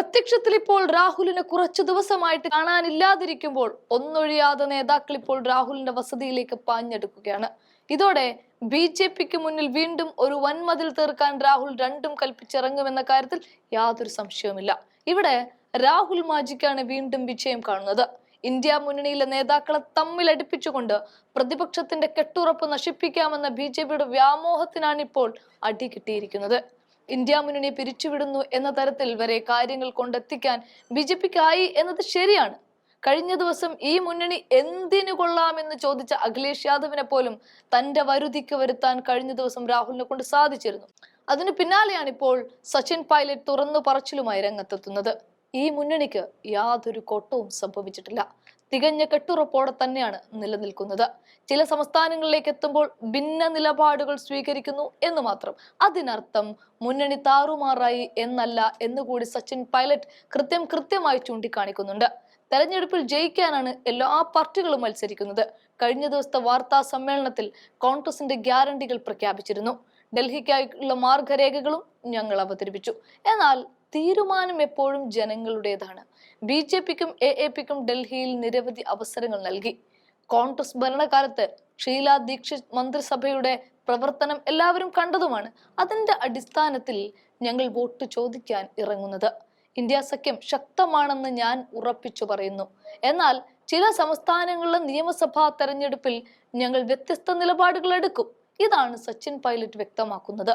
പ്രത്യക്ഷത്തിൽ ഇപ്പോൾ രാഹുലിനെ കുറച്ചു ദിവസമായിട്ട് കാണാനില്ലാതിരിക്കുമ്പോൾ ഒന്നൊഴിയാതെ നേതാക്കൾ ഇപ്പോൾ രാഹുലിന്റെ വസതിയിലേക്ക് പാഞ്ഞെടുക്കുകയാണ്. ഇതോടെ ബി ജെ പിക്ക് മുന്നിൽ വീണ്ടും ഒരു വൻമതിൽ തീർക്കാൻ രാഹുൽ രണ്ടും കൽപ്പിച്ചിറങ്ങുമെന്ന കാര്യത്തിൽ യാതൊരു സംശയവുമില്ല. ഇവിടെ രാഹുൽ മാജിക്കാണ് വീണ്ടും വിജയം കാണുന്നത്. ഇന്ത്യ മുന്നണിയിലെ നേതാക്കളെ തമ്മിലടിപ്പിച്ചുകൊണ്ട് പ്രതിപക്ഷത്തിന്റെ കെട്ടുറപ്പ് നശിപ്പിക്കാമെന്ന ബി ജെ പിയുടെ വ്യാമോഹത്തിനാണ് ഇപ്പോൾ അടി കിട്ടിയിരിക്കുന്നത്. ഇന്ത്യ മുന്നണി പിരിച്ചുവിടുന്നു എന്ന തരത്തിൽ വരെ കാര്യങ്ങൾ കൊണ്ടെത്തിക്കാൻ ബി ജെ പിക്കായി എന്നത് ശരിയാണ്. കഴിഞ്ഞ ദിവസം ഈ മുന്നണി എന്തിനു കൊള്ളാമെന്ന് ചോദിച്ച അഖിലേഷ് യാദവിനെ പോലും തന്റെ വരുതിക്ക് വരുത്താൻ കഴിഞ്ഞ ദിവസം രാഹുലിനെ കൊണ്ട് സാധിച്ചിരുന്നു. അതിനു പിന്നാലെയാണ് ഇപ്പോൾ സച്ചിൻ പൈലറ്റ് തുറന്നു പറച്ചിലുമായി രംഗത്തെത്തുന്നത്. ഈ മുന്നണിക്ക് യാതൊരു കോട്ടവും സംഭവിച്ചിട്ടില്ല. തികഞ്ഞ കെട്ടുറപ്പോടെ തന്നെയാണ് നിലനിൽക്കുന്നത്. ചില സംസ്ഥാനങ്ങളിലേക്ക് എത്തുമ്പോൾ ഭിന്ന നിലപാടുകൾ സ്വീകരിക്കുന്നു എന്ന് മാത്രം. അതിനർത്ഥം മുന്നണി താറുമാറായി എന്നല്ല എന്നുകൂടി സച്ചിൻ പൈലറ്റ് കൃത്യം കൃത്യമായി ചൂണ്ടിക്കാണിക്കുന്നുണ്ട്. തെരഞ്ഞെടുപ്പിൽ ജയിക്കാനാണ് എല്ലാ പാർട്ടികളും മത്സരിക്കുന്നത്. കഴിഞ്ഞ ദിവസത്തെ വാർത്താ സമ്മേളനത്തിൽ കോൺഗ്രസിന്റെ ഗ്യാരണ്ടികൾ പ്രഖ്യാപിച്ചിരുന്നു. ഡൽഹിക്കായുള്ള മാർഗരേഖകളും ഞങ്ങൾ അവതരിപ്പിച്ചു. എന്നാൽ തീരുമാനം എപ്പോഴും ജനങ്ങളുടേതാണ്. ബി ജെ പിക്കും എ എ പിക്കും ഡൽഹിയിൽ നിരവധി അവസരങ്ങൾ നൽകി. കോൺഗ്രസ് ഭരണകാലത്ത് ഷീല ദീക്ഷിത് മന്ത്രിസഭയുടെ പ്രവർത്തനം എല്ലാവരും കണ്ടതുമാണ്. അതിന്റെ അടിസ്ഥാനത്തിൽ ഞങ്ങൾ വോട്ട് ചോദിക്കാൻ ഇറങ്ങുന്നത്. ഇന്ത്യ സഖ്യം ശക്തമാണെന്ന് ഞാൻ ഉറപ്പിച്ചു പറയുന്നു. എന്നാൽ ചില സംസ്ഥാനങ്ങളിലെ നിയമസഭാ തെരഞ്ഞെടുപ്പിൽ ഞങ്ങൾ വ്യത്യസ്ത നിലപാടുകൾ എടുക്കും. ഇതാണ് സച്ചിൻ പൈലറ്റ് വ്യക്തമാക്കുന്നത്.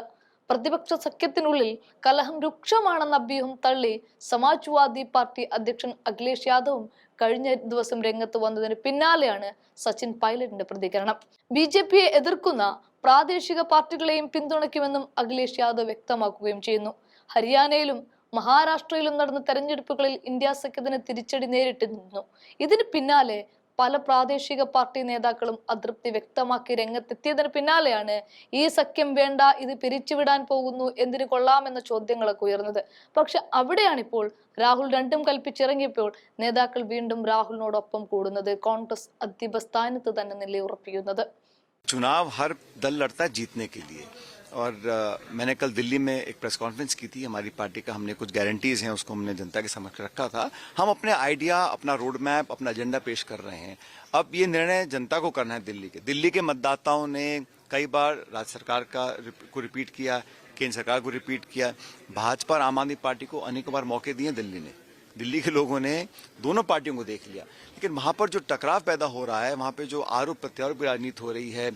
പ്രതിപക്ഷ സഖ്യത്തിനുള്ളിൽ കലഹം രൂക്ഷമാണെന്ന അഭ്യൂഹം തള്ളി സമാജ്വാദി പാർട്ടി അധ്യക്ഷൻ അഖിലേഷ് യാദവും കഴിഞ്ഞ ദിവസം രംഗത്ത് വന്നതിന് പിന്നാലെയാണ് സച്ചിൻ പൈലറ്റിന്റെ പ്രതികരണം. ബി ജെ പിയെ എതിർക്കുന്ന പ്രാദേശിക പാർട്ടികളെയും പിന്തുണയ്ക്കുമെന്നും അഖിലേഷ് യാദവ് വ്യക്തമാക്കുകയും ചെയ്യുന്നു. ഹരിയാനയിലും മഹാരാഷ്ട്രയിലും നടന്ന തെരഞ്ഞെടുപ്പുകളിൽ ഇന്ത്യ സഖ്യത്തിന് തിരിച്ചടി നേരിട്ട് നിന്നു ഇതിന് പിന്നാലെ പല പ്രാദേശിക പാർട്ടി നേതാക്കളും അതൃപ്തി വ്യക്തമാക്കി രംഗത്തെത്തിയതിന് പിന്നാലെയാണ് ഈ സഖ്യം വേണ്ട ഇത് പിരിച്ചുവിടാൻ പോകുന്നു എന്തിനു കൊള്ളാമെന്ന ചോദ്യങ്ങളൊക്കെ ഉയർന്നത്. പക്ഷെ അവിടെയാണിപ്പോൾ രാഹുൽ രണ്ടും കൽപ്പിച്ചിറങ്ങിയപ്പോൾ നേതാക്കൾ വീണ്ടും രാഹുലിനോടൊപ്പം കൂടുന്നത് കോൺഗ്രസ് അധ്യപ സ്ഥാനത്ത് തന്നെ നിലയുറപ്പിക്കുന്നത്. चुनाव हर दल लड़ता है जीतने के लिए। और अ, मैंने कल दिल्ली में एक प्रेस कॉन्फ्रेंस की थी हमारी पार्टी का हमने कुछ गारंटीज हैं उसको हमने जनता के समक्ष रखा था। हम अपने आइडिया अपना रोड मैप अपना एजेंडा पेश कर रहे हैं। अब ये निर्णय जनता को करना है दिल्ली के। दिल्ली के मतदाताओं ने कई बार राज्य सरकार का को रिपीट किया केंद्र सरकार को रिपीट किया। भाजपा और आम आदमी पार्टी को अनेकों बार मौके दिए दिल्ली ने। दिल्ली के लोगों ने दोनों पार्टियों को देख लिया। लेकिन वहाँ पर जो टकराव पैदा हो रहा है, वहाँ पे जो आरोप प्रत्यारोप की राजनीति हो रही है,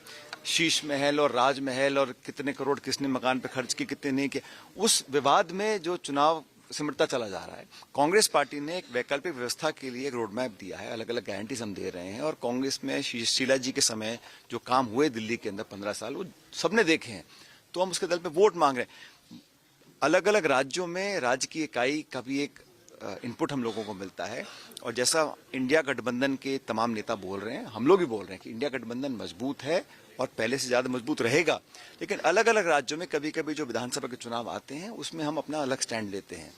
शीश महल और राजमहल और कितने करोड़ किसने मकान पे खर्च किए, कितने नहीं किए, उस विवाद में जो चुनाव सिमटता चला जा रहा है। कांग्रेस पार्टी ने एक वैकल्पिक व्यवस्था के लिए एक रोड मैप दिया है अलग अलग गारंटीज हम दे रहे हैं और कांग्रेस में शीला जी के समय जो काम हुए दिल्ली के अंदर पंद्रह साल, वो सबने देखे हैं। तो हम उसके दल पे वोट मांग रहे हैं। अलग अलग राज्यों में राज्य की इकाई का भी एक इनपुट हम लोगों को मिलता है। और जैसा इंडिया गठबंधन के तमाम नेता बोल रहे हैं, हम लोग भी बोल रहे हैं कि इंडिया गठबंधन मज़बूत है और पहले से ज़्यादा मज़बूत रहेगा। लेकिन अलग अलग राज्यों में कभी कभी जो विधानसभा के चुनाव आते हैं, उसमें हम अपना अलग स्टैंड लेते हैं।